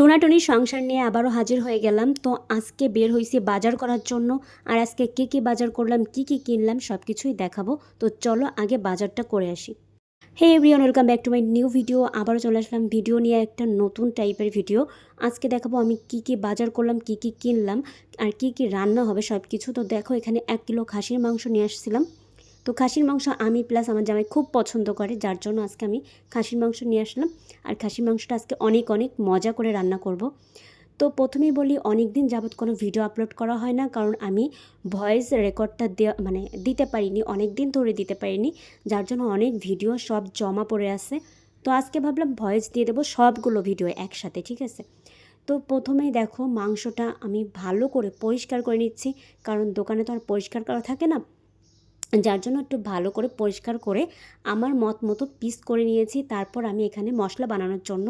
টোনাটুনি সংসার নিয়ে আবারও হাজির হয়ে গেলাম। তো আজকে বের হয়েছি বাজার করার জন্য। আর আজকে কী কী বাজার করলাম, কী কী কিনলাম সব কিছুই দেখাবো। তো চলো আগে বাজারটা করে আসি। Hey everyone, welcome back to my new video. আবারও চলে আসলাম ভিডিও নিয়ে একটা নতুন টাইপের ভিডিও। আজকে দেখাবো আমি কি কি বাজার করলাম, কি কি কিনলাম, আর কি কি রান্না হবে সব কিছু তো দেখো, এখানে এক কিলো খাসির মাংস নিয়ে আসছিলাম। তো খাসির মাংস আমি প্লাস আমার জামাই খুব পছন্দ করে, যার জন্য আজকে আমি খাসির মাংস নিয়ে আসলাম। আর খাসির মাংসটা আজকে অনেক অনেক মজা করে রান্না করব। তো প্রথমেই বলি অনেক দিন যাবৎ কোনো ভিডিও আপলোড করা হয় না, কারণ আমি ভয়েস রেকর্ডটা দেওয়া মানে দিতে পারিনি অনেক দিন ধরে দিতে পারিনি, যার জন্য অনেক ভিডিও সব জমা পড়ে আছে। তো আজকে ভাবলাম ভয়েস দিয়ে দেবো সবগুলো ভিডিও একসাথে, ঠিক আছে? তো প্রথমেই দেখো, মাংসটা আমি ভালো করে পরিষ্কার করে নিচ্ছি, কারণ দোকানে তো আর পরিষ্কার করা থাকে না। যার জন্য একটু ভালো করে পরিষ্কার করে আমার মত মতো পিস করে নিয়েছি। তারপর আমি এখানে মশলা বানানোর জন্য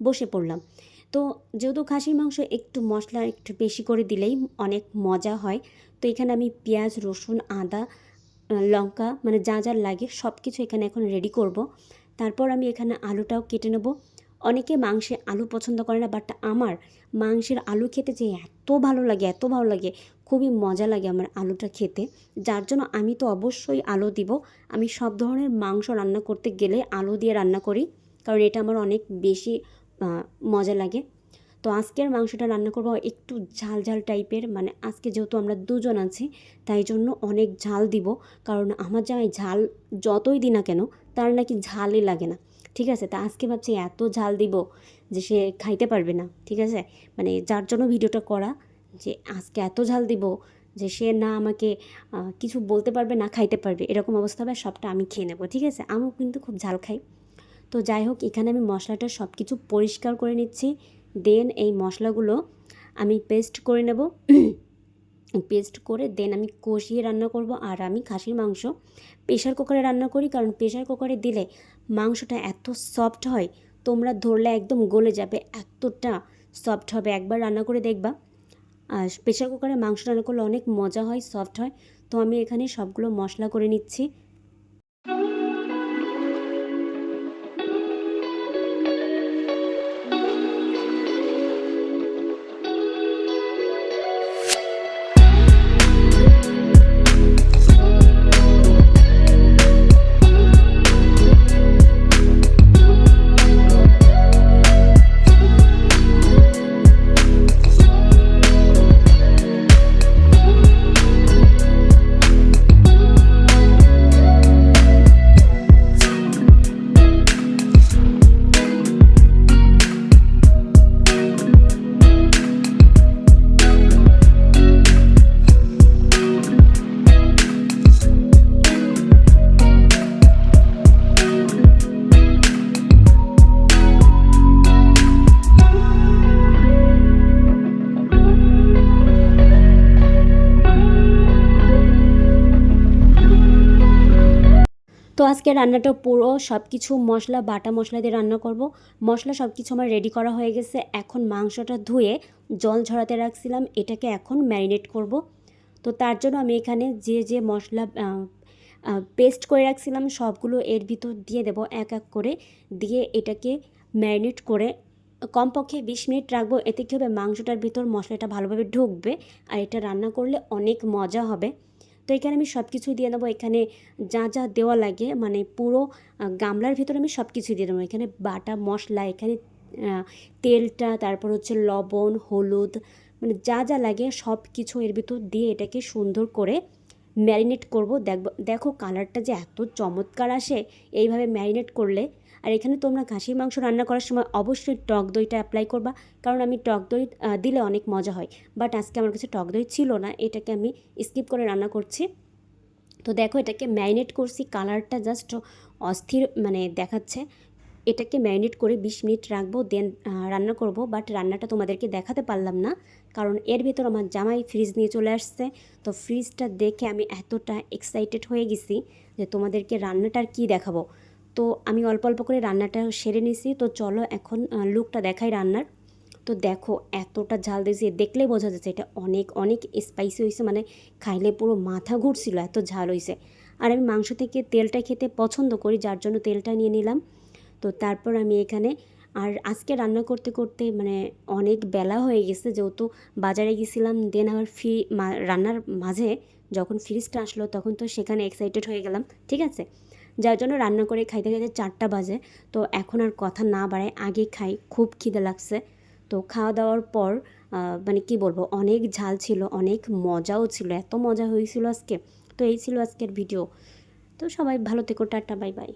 বসে পড়লাম। তো যেহেতু খাসির মাংস একটু মশলা একটু বেশি করে দিলেই অনেক মজা হয়, তো এখানে আমি পেঁয়াজ, রসুন, আদা, লঙ্কা মানে যা যা লাগে সব কিছু এখানে এখন রেডি করব। তারপর আমি এখানে আলুটাও কেটে নেব। অনেকে মাংসে আলু পছন্দ করে না বাট আমার মাংসের আলু খেতে যে এত ভালো লাগে, এত ভালো লাগে, খুবই মজা লাগে আমার আলুটা খেতে। যার জন্য আমি তো অবশ্যই আলু দিব। আমি সব ধরনের মাংস রান্না করতে গেলে আলু দিয়ে রান্না করি, কারণ এটা আমার অনেক বেশি মজা লাগে। তো আজকের মাংসটা রান্না করব একটু ঝাল ঝাল টাইপের মানে আজকে যেহেতু আমরা দুজন আছি, তাই জন্য অনেক ঝাল দিব, কারণ আমার জামাই ঝাল যতই দিই না কেন, তার নাকি ঝালই লাগে না। ঠিক আছে, তা আজকে ভাবছি এত ঝাল দিব যে সে খাইতে পারবে না, ঠিক আছে? মানে যার জন্য ভিডিওটা করা, যে আজকে এত ঝাল দিব যে সে না আমাকে কিছু বলতে পারবে, না খাইতে পারবে, এরকম অবস্থা হবে, সবটা আমি খেয়ে নেব, ঠিক আছে? আমিও কিন্তু খুব ঝাল খাই। তো যাই হোক, এখানে আমি মশলাটা সব কিছু পরিষ্কার করে নিচ্ছি, দেন এই মশলাগুলো আমি পেস্ট করে নেব। পেস্ট করে দেন আমি কষিয়ে রান্না করব, আর আমি খাসির মাংস প্রেশার কুকারে রান্না করি, কারণ প্রেশার কুকারে দিলে মাংসটা এত সফট হয়, তোমরা ধরলে একদম গলে যাবে, এতটা সফট হবে। একবার রান্না করে দেখবা। আর প্রেশার কুকারে মাংস রান্না করলে অনেক মজা হয় সফট হয়। তো আমি এখানে সবগুলো মশলা করে নিচ্ছি। তো আজকে রান্নাটা পুরো সব কিছু মশলা, বাটা মশলা দিয়ে রান্না করব। মশলা সব কিছু আমার রেডি করা হয়ে গেছে। এখন মাংসটা ধুয়ে জল ঝরাতে রাখছিলাম। এটাকে এখন ম্যারিনেট করব। তো তার জন্য আমি এখানে যে যে মশলা পেস্ট করে রাখছিলাম, সবগুলো এর ভিতর দিয়ে দেব এক এক করে। দিয়ে এটাকে ম্যারিনেট করে কমপক্ষে বিশ মিনিট রাখব। এতে কী হবে? মাংসটার ভিতর মশলাটা ভালোভাবে ঢুকবে। আর এটা রান্না করলে অনেক মজা হবে। তো এখানে আমি সব কিছুই দিয়ে দেবো। এখানে যা যা দেওয়া লাগে মানে পুরো গামলার ভিতরে আমি সব কিছুই দিয়ে দেবো। এখানে বাটা, মশলা, এখানে তেলটা, তারপর হচ্ছে লবণ, হলুদ মানে যা যা লাগে সব কিছু এর ভিতর দিয়ে এটাকে সুন্দর করে ম্যারিনেট করব। দেখব, দেখো কালারটা যে এত চমৎকার আসে, এইভাবে ম্যারিনেট করলে। আর এখানে তোমরা খাসির মাংস রান্না করার সময় অবশ্যই টক দইটা অ্যাপ্লাই করবা। কারণ আমি টক দই দিলে অনেক মজা হয়। বাট আজকে আমার কাছে টক দই ছিল না, এটাকে আমি স্কিপ করে রান্না করছি। তো দেখো এটাকে ম্যারিনেট করছি কালারটা জাস্ট অস্থির মানে দেখাচ্ছে। এটাকে ম্যারিনেট করে বিশ মিনিট রাখব দেন রান্না করব। বাট রান্নাটা তোমাদেরকে দেখাতে পারলাম না। কারণ এর ভেতর আমার জামাই ফ্রিজ নিয়ে চলে আসছে। তো ফ্রিজটা দেখে আমি এতটা এক্সাইটেড হয়ে গেছি যে তোমাদেরকে রান্নাটার কি দেখাবো। তো আমি অল্প অল্প করে রান্নাটা সেরে নিছি। তো চলো এখন লুকটা দেখাই রান্নার। তো দেখো এতটা ঝাল দিয়েছি দেখলেই বোঝা যাচ্ছে এটা অনেক অনেক স্পাইসি হয়েছে মানে খাইলে পুরো মাথা ঘুরছিল, এত ঝাল হয়েছে। আর আমি মাংস থেকে তেলটা খেতে পছন্দ করি, যার জন্য তেলটা নিয়ে নিলাম। তো তারপর আমি এখানে আর আজকে রান্না করতে করতে মানে অনেক বেলা হয়ে গেছে, যেহেতু বাজারে গেছিলাম দেন আবার ফ্রি রান্নার মাঝে যখন ফ্রিজটা আসলো তখন তো সেখানে এক্সাইটেড হয়ে গেলাম, ঠিক আছে? যার জন্য রান্না করে খাইতে খাইতে চারটা বাজে, তো এখন আর কথা না বাড়ায় আগে খাই, খুব খিদে লাগছে। তো খাওয়া দাওয়ার পর মানে কি বলব, অনেক ঝাল ছিল, অনেক মজাও ছিল, এত মজা হয়েছিল আজকে। তো এই ছিল আজকের ভিডিও তো সবাই ভালো থেকো, টাটা বাই বাই